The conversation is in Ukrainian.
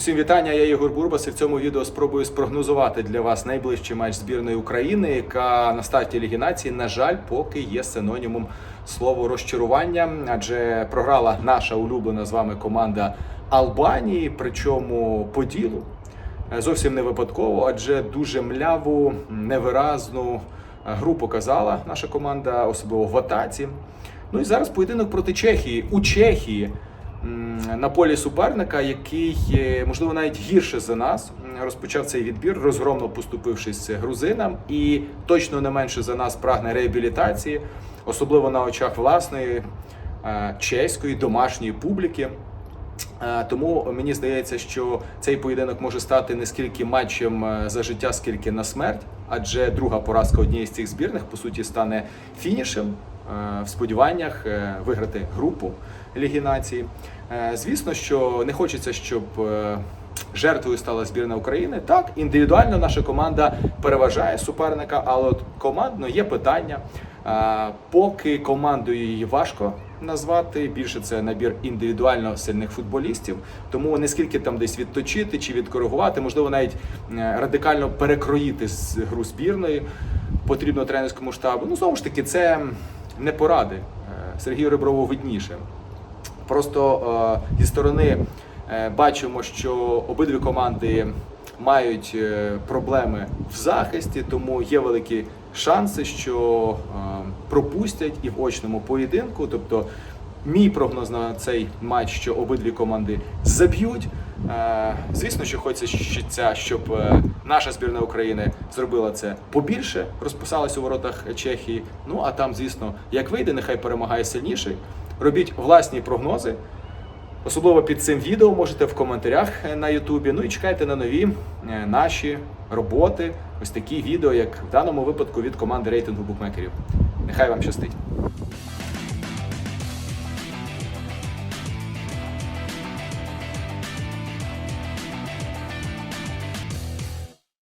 Усім вітання, я Ігор Бурбас і в цьому відео спробую спрогнозувати для вас найближчий матч збірної України, яка на старті Ліги Нації, на жаль, поки є синонімом слово розчарування, адже програла наша улюблена з вами команда Албанії, причому по ділу. Е, Зовсім не випадково, адже дуже мляву, невиразну гру показала наша команда, особливо в атаці. Ну і зараз поєдинок проти Чехії у Чехії на полі суперника, який, е, можливо, навіть гірше за нас розпочав цей відбір, розгромно поступившись грузинам, і точно не менше за нас прагне реабілітації, особливо на очах власної е, чеської домашньої публіки. Е, Тому мені здається, що цей поєдинок може стати не скільки матчем за життя, скільки на смерть, адже друга поразка однієї з цих збірних по суті стане фінішем в сподіваннях е, виграти групу Ліги Нації. Е, Звісно, що не хочеться, щоб е, жертвою стала збірна України. Так, індивідуально наша команда переважає суперника, але от командно є питання. Е, Поки командою її важко назвати, більше це набір індивідуально сильних футболістів. Тому не скільки там десь відточити чи відкоригувати, можливо, навіть е, радикально перекроїти гру збірної потрібно тренерському штабу. Ну знову ж таки, це не поради. Е, Сергію Реброву видніше. Просто е, зі сторони е, бачимо, що обидві команди мають проблеми в захисті, тому є великі шанси, що пропустять і в очному поєдинку. Тобто, мій прогноз на цей матч, що обидві команди заб'ють. Е, Звісно, що хочеться, щоб е, наша збірна України зробила це побільше, розписалась у воротах Чехії. Ну а там, звісно, як вийде, нехай перемагає сильніший. Робіть власні прогнози. Особливо під цим відео можете в коментарях е, на Ютубі. Ну і чекайте на нові наші роботи. Ось такі відео, як в даному випадку від команди рейтингу букмекерів. Нехай вам щастить.